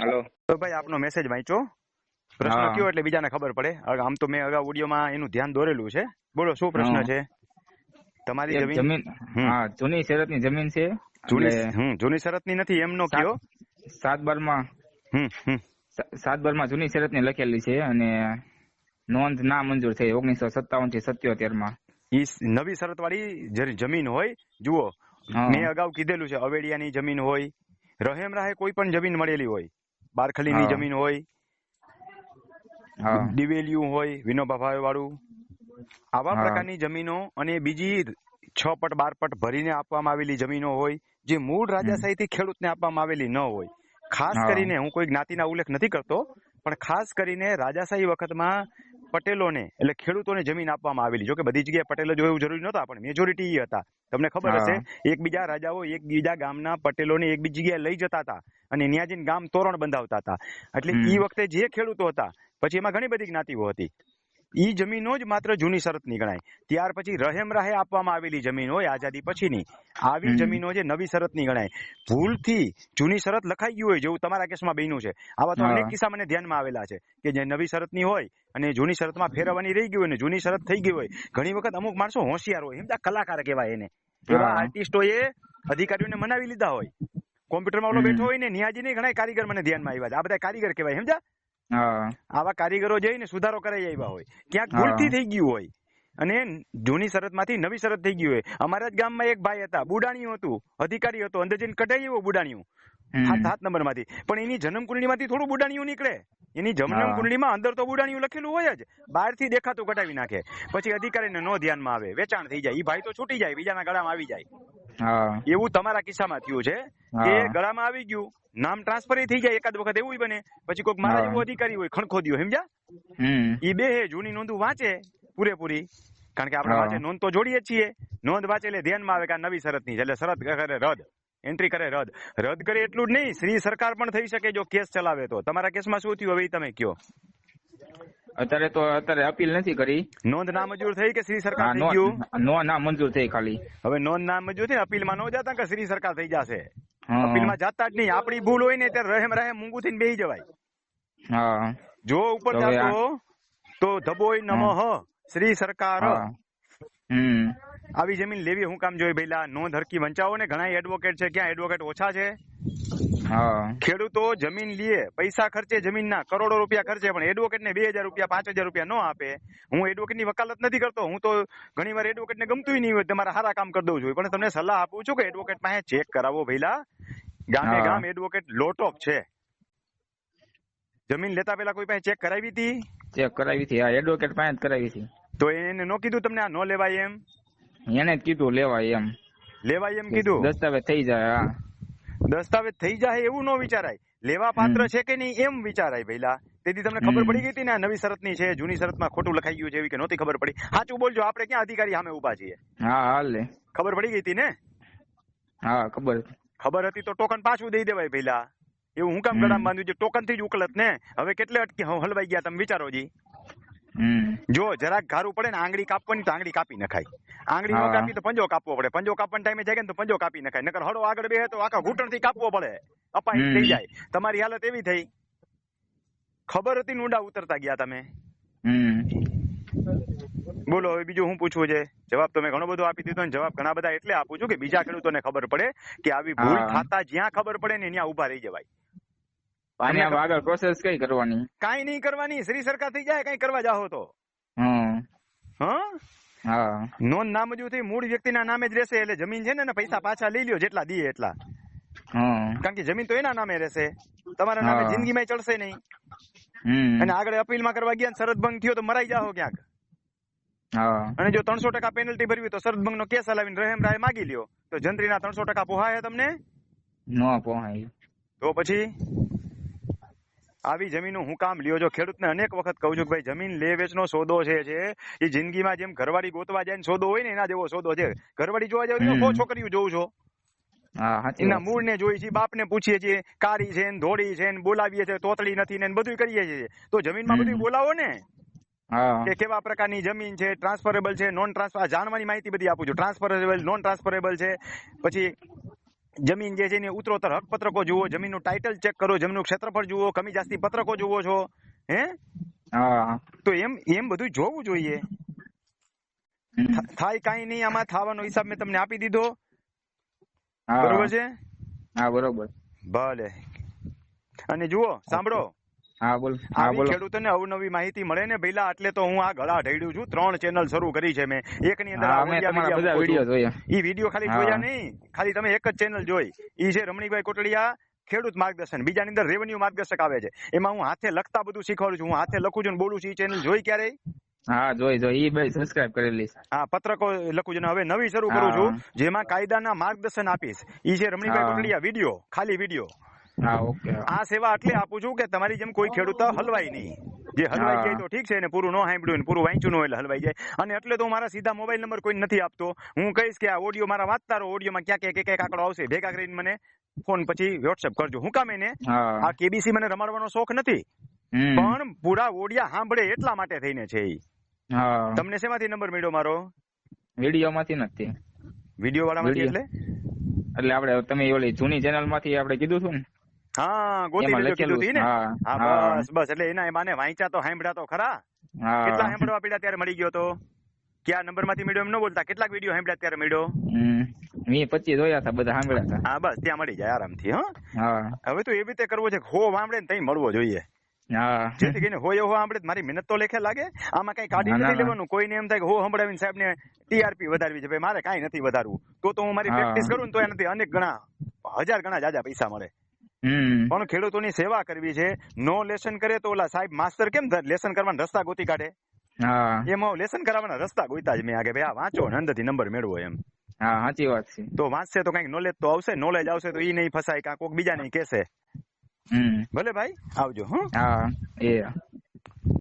હાલો તો ભાઈ આપનો મેસેજ વાંચો પ્રશ્ન કયો એટલે બીજાને ખબર પડે? આમ તો મેં અગાઉ ઓડિયોમાં એનું ધ્યાન દોરેલું છે. બોલો શું પ્રશ્ન છે? તમારી જમીન? હા જૂની શરતની જમીન છે. જૂની જૂની શરતની નથી એમનો કયો? સાત બારમાં. સાત બારમાં જૂની શરતની લખેલી છે અને નોંધ ના મંજૂર થઈ. ઓગણીસો સત્તાવનથી સત્યોતેરમાં ઈ નવી શરત વાળી જમીન હોય જુઓ. મેં અગાઉ કીધેલું છે અવેડિયાની જમીન હોય રહેમ રાહે કોઈ પણ જમીન મળેલી હોય. બારખલીની. જમીન હોય દિવેલિયું હોય વિનોબા ભાવે વાળું આવા પ્રકારની જમીનો અને બીજી છ પટ બાર પટ ભરીને આપવામાં આવેલી જમીનો હોય જે મૂળ રાજાશાહીથી ખેડૂતને આપવામાં આવેલી ન હોય. ખાસ કરીને હું કોઈ જ્ઞાતિના ઉલ્લેખ નથી કરતો પણ ખાસ કરીને રાજાશાહી વખતમાં પટેલોને એટલે ખેડૂતોને જમીન આપવામાં આવેલી. જો કે બધી જગ્યાએ પટેલો જો એવું જરૂરી નહોતા પણ મેજોરિટી એ હતા. તમને ખબર. હશે એકબીજા રાજાઓ એકબીજા ગામના પટેલોને એકબીજી જગ્યાએ લઈ જતા હતા અને ત્યાં જઈને ગામ તોરણ બંધાવતા હતા. એટલે એ ઈ વખતે જે ખેડૂતો હતા પછી એમાં ઘણી બધી જ્ઞાતિઓ હતી. ઈ જમીનો જ માત્ર જૂની શરતની ગણાય ત્યાર પછી રહેમ રાહે આપવામાં આવેલી જમીન હોય આઝાદી પછીની. આવી જમીનો જે નવી શરતની ગણાય ભૂલથી જૂની શરત લખાઈ ગઈ હોય જેવું તમારા કેસમાં બન્યું છે. આવા તો અનેક કિસ્સા મને ધ્યાનમાં આવેલા છે કે જે નવી શરતની હોય અને જૂની શરતમાં ફેરવવાની રહી ગઈ હોય ને જૂની શરત થઈ ગઈ હોય ઘણી વખત અમુક માણસો હોશિયાર હોય એમ કલાકાર કહેવાય એને. એવા. આર્ટિસ્ટોએ અધિકારીઓને મનાવી લીધા હોય. કોમ્પ્યુટરમાં ઓલો બેઠો હોય ને નિયાજીને ઘણા કારીગર મને ધ્યાનમાં આવ્યા છે. આ બધા કારીગર કહેવાય સમજા હા આવા કારીગરો જઈને સુધારો કરાઈ આવ્યા હોય. ક્યાંક. ભૂલથી થઈ ગયું હોય. અને જૂની શરતમાંથી નવી શરત થઈ ગઈ હોય. અમારા જ ગામમાં એક ભાઈ હતા બુડાણીયું હતું. અધિકારી હતો અંદર જઈને કઢાઈ આવ્યો બુડાણીયું સાત નંબરમાંથી પણ એની જન્મ કુંડળીમાંથી થોડું બુડાણીયું નીકળે. એની જન્મ. કુંડળીમાં અંદર તો બુડાણીયું લખેલું હોય જ. બહારથી દેખાતું કઢાવી નાખે. પછી અધિકારીને નો ધ્યાનમાં આવે. વેચાણ થઈ જાય. એ ભાઈ તો છૂટી જાય બીજાના ગળામાં આવી જાય. એવું તમારા કિસ્સામાં થયું છે. કે. ગળામાં આવી ગયું નામ ટ્રાન્સફર થઈ જાય એકાદ વખત એવું બને. પછી કોઈક મારા. જેવો અધિકારી હોય ખણખોદ્યો સમજ્યા? ઈ બે હે જૂની નોંધ વાંચે પૂરેપૂરી. કારણ કે આપણે. વાંચે નોંધ તો જોડીએ છીએ. નોંધ વાંચે એટલે ધ્યાનમાં આવે કે આ નવી શરતની છે. એટલે શરત કરે રદ. એન્ટ્રી કરે રદ. રદ કરે એટલું જ નહીં. શ્રી સરકાર પણ થઈ શકે જો કેસ ચલાવે તો. તમારા કેસમાં શું થયું? હવે તમે કયો અત્યારે તો અત્યારે અપીલ નથી કરી. નોંધ ના મંજૂર થઈ કે શ્રી સરકાર થઈ નો ગયું? નો ના મંજૂર થઈ ખાલી. હવે નોંધ નામંજૂર થઈ અપીલમાં નો જતા કે શ્રી સરકાર થઈ જશે? અપીલ અપીલમાં જતા જ નહીં. આપણી ભૂલ હોય ને ત્યારે રહેમ રહે મૂંગું થઈને બેહી જવાય. હા. જો ઉપર જાતો તો ધબોય નમઃ શ્રી સરકાર. હમ. આવી જમીન લેવી હું કામ જોઈએ? ભઈલા નોંધ હરકી વંચાવો ને. ઘણા એડવોકેટ છે. ક્યાં એડવોકેટ ઓછા છે? ખેડૂતો જમીન લે પૈસા ખર્ચે જમીનના કરોડો રૂપિયા ખર્ચે પણ એડવોકેટ ને બે હજાર રૂપિયા પાંચ હજાર રૂપિયા ન આપે. હું એડવોકેટની વકાલત નથી કરતો હું તો ઘણી વાર એડવોકેટ ને ગમતું નહીં હોય તમારા સારા કામ કરી દઉં છું. પણ તમને સલાહ આપું છું કે એડવોકેટ પાસે ચેક કરાવો ભઈલા. ગામે ગામ એડવોકેટ લોટોપ છે. જમીન લેતા પેલા કોઈ પાસે ચેક કરાવી હતી? ચેક કરાવી હતી હા એડવોકેટ પાસે કરાવી હતી. તો એને નો કીધું તમને આ નો લેવાય એમ? એને જ કીધું લેવાય એમ. લેવાય એમ કીધું? દસ્તાવેજ થઈ જાય હા. દસ્તાવેજ થઈ જાય એવું ન વિચારાય. લેવા પાત્ર છે કે નહીં એમ વિચારાય પહેલા તેથી તમને ખબર પડી ગઈ હતી ને આ નવી શરતની છે જૂની શરતમાં ખોટું લખાઈ ગયું છે એવી કે નહોતી ખબર પડી. સાચું બોલજો આપણે ક્યાં અધિકારી સામે ઊભા છીએ? હા હાલ લે. ખબર પડી ગઈ હતી ને? હા ખબર. ખબર હતી તો ટોકન પાછું દઈ દેવાય પહેલા એવું હું કામ. ગળામાં બાંધ્યું છે? ટોકનથી જ ઉકલત ને? હવે કેટલે અટકી હ- હલવાઈ ગયા તમે વિચારો જી. જો જરાક ઘારું પડે ને આંગળી કાપવાની તો આંગળી કાપી નખાય. આંગળી નો કાપી તો પંજો કાપવો પડે. પંજો કાપવાના ટાઈમે જાય ને તો પંજો કાપી નખાય. નકર હળો આગળ બે તો આખા ઘૂંટણથી કાપવો પડે. અપાય થઈ જાય. તમારી હાલત એવી થઈ. ખબર હતી ઊંડા ઉતરતા ગયા તમે? બોલો હવે બીજું હું પૂછવું છે? જવાબ તમે ઘણો બધો આપી દીધો ને જવાબ ઘણા બધા એટલે આપું છું કે બીજા ખેડૂતોને ખબર પડે કે આવી ભૂલ. થતા જ્યાં ખબર પડે ને ત્યાં ઊભા રહી જવાય. આની આગળ પ્રોસેસ કઈ કરવાની? કાંઈ નહીં કરવાની. શ્રી સરકાર થઈ જાય કઈ કરવા જાઓ તો. હા? હા. નોંધ થઈ મૂળ વ્યક્તિના નામે જ રહેશે એટલે જમીન છે ને પૈસા પાછા લઈ લ્યો જેટલા દીએ એટલા. કારણ કે જમીન તો એના નામે રહેશે. તમારા નામે જિંદગીમાં ચડશે નહીં. અને આગળ અપીલમાં કરવા ગયા ને શરત ભંગ થયો તો મરાઈ જાઓ ક્યાંક. હા. અને જો ત્રણસો ટકા પેનલ્ટી ભરવી તો શરત ભંગનો કેસ હલાવીને રહેમ રાય માગી લ્યો. તો જંત્રીના ત્રણસો ટકા પોહાય તમને? ન પોહાય. તો પછી? આવી જમીનનું હું કામ લ્યો. છો ખેડૂતને અનેક વખત કહું છું કે ભાઈ જમીન લે વેચનો સોદો છે એ જિંદગીમાં જેમ ઘરવાળી ગોતવા જાય ને સોદો હોય ને એના જેવો સોદો છે. ઘરવાળી જોવા જાવ તો છોકરીઓ જોઉં છો? એના મૂળ ને જોઈ છીએ બાપને પૂછીએ છીએ કારી છે ને ધોળી છે ને બોલાવીએ છીએ તોતળી નથી ને બધું કરીએ છીએ. તો જમીનમાં. બધું બોલાવો ને. કે કેવા પ્રકારની જમીન છે ટ્રાન્સફરેબલ છે નોન ટ્રાન્સફર જાણવાની માહિતી બધી આપું છું. ટ્રાન્સફરેબલ નોન ટ્રાન્સફરેબલ છે. પછી જમીન જે છે એની ઉત્તરોત્તર હક પત્રકો જુઓ જમીનનું ટાઇટલ ચેક કરો જમીનનું ક્ષેત્રફળ જુઓ કમી જાસ્તી પત્રકો જુઓ છો હે? હા. તો એમ એમ બધું જોવું જોઈએ. થાય કાઈ નહીં આમાં થવાનો હિસાબ મેં તમને આપી દીધો. બરોબર છે? હા બરોબર. ભલે. અને જુઓ સાંભળો. હા બોલ. હા આવી ખેડૂતોને અવનવી માહિતી મળે ને ભઈલા એટલે તો હું આ ગળા ઢળ્યું છું. ત્રણ ચેનલ શરૂ કરી છે મેં. એકની અંદર બધા વીડિયો જોયા ઈ વીડિયો ખાલી જોયા નહીં. ખાલી તમે એક જ ચેનલ જોઈ. ઈ છે રમણીભાઈ કોટડિયા ખેડૂત માર્ગદર્શન. બીજાની અંદર રેવન્યુ માર્ગદર્શક આવે છે. એમાં હું હાથે લખતા બધું શીખવાડું છું. હું હાથે લખું છું બોલું છું. ઈ ચેનલ જોઈ ક્યારે હા જોઈ જોઈ. ઈ ભાઈ સબસ્ક્રાઇબ કરેલી હા પત્રકો લખું છું હવે નવી શરૂ કરું છું. જેમાં કાયદાના માર્ગદર્શન આપીશ. ઈ છે રમણીભાઈ. કોટડિયા વીડિયો ખાલી વીડિયો. આ સેવા એટલે આપું છું કે તમારી જેમ કોઈ ખેડૂત હલવાય નહીં. જે હલવાઈ. જાય તો ઠીક છે ને પૂરું ન સાંભળ્યું ને પૂરું વાંચ્યું ન હોય એટલે હલવાઈ જાય. અને એટલે તો મારા સીધા મોબાઈલ નંબર કોઈ નથી આપતો. હું કહીશ કે આ ઓડિયો મારા વાંચતા રહો ઓડિયોમાં ક્યાં ક્યાં ક્યાં આંકડો આવશે ભેગા કરીને મને ફોન પછી વોટ્સએપ કરજો. હું કામ એને? આ કેબીસી મને રમાડવાનો શોખ નથી. પણ પૂરા ઓડિયા સાંભળે એટલા માટે થઈને છે એ તમને શેમાંથી નંબર મળ્યો મારો? વીડિયો માંથી નથી વીડિયો. વાળામાંથી Video. એટલે? એટલે આપણે તમે ઓલી જૂની ચેનલમાંથી આપણે કીધું હતું ને? હા ગોતી લેજો કીધું તી ને હા. બસ બસ એટલે એના એમાને વાંચ્યા તો સાંભળ્યા તો ખરા. કેટલા સાંભળવા પડ્યા ત્યારે મળી ગયો તો? કયા નંબરમાંથી મળ્યો એમ ન બોલતા? કેટલાક વીડિયો સાંભળ્યા ત્યારે મળ્યો. વીસ પચીસ જોયા હતા બધા સાંભળ્યા હતા. હા બસ ત્યાં મળી જાય આરામથી હા. હવે તો એવી રીતે કરવો છે કે હો સાંભળે ને તઈ મળવો જોઈએ. જેથી કરીને હોય હો સાંભળે મારી મહેનત તો લેખે લાગે. આમાં કઈ કાઢી નથી. લેવાનું. કોઈને એમ થાય કે હો સંભળાવીને સાહેબ ને ટીઆરપી વધારવી છે. ભાઈ મારે કઈ નથી વધારવું. તો તો હું મારી પ્રેક્ટિસ કરું ને તો એનાથી અનેક ગણા હજાર ગણા જાજા પૈસા મળે. પણ ખેડૂતોની સેવા કરવી છે. નો લેસન કરે તો ઓલા સાહેબ માસ્ટર કેમ લેસન કરવાના રસ્તા ગોતી કાઢે? હા. એમાં લેસન કરાવવાના રસ્તા ગોતા જ મેં આગળ ભાઈ. આ વાંચો ને અંદરથી નંબર મેળવો એમ. હા સાચી વાત છે. તો વાંચશે તો કંઈક નોલેજ તો આવશે નોલેજ આવશે તો ઈ નહીં ફસાય કાં કોક બીજા નહીં કેસે ભલે ભાઈ આવજો હા એ.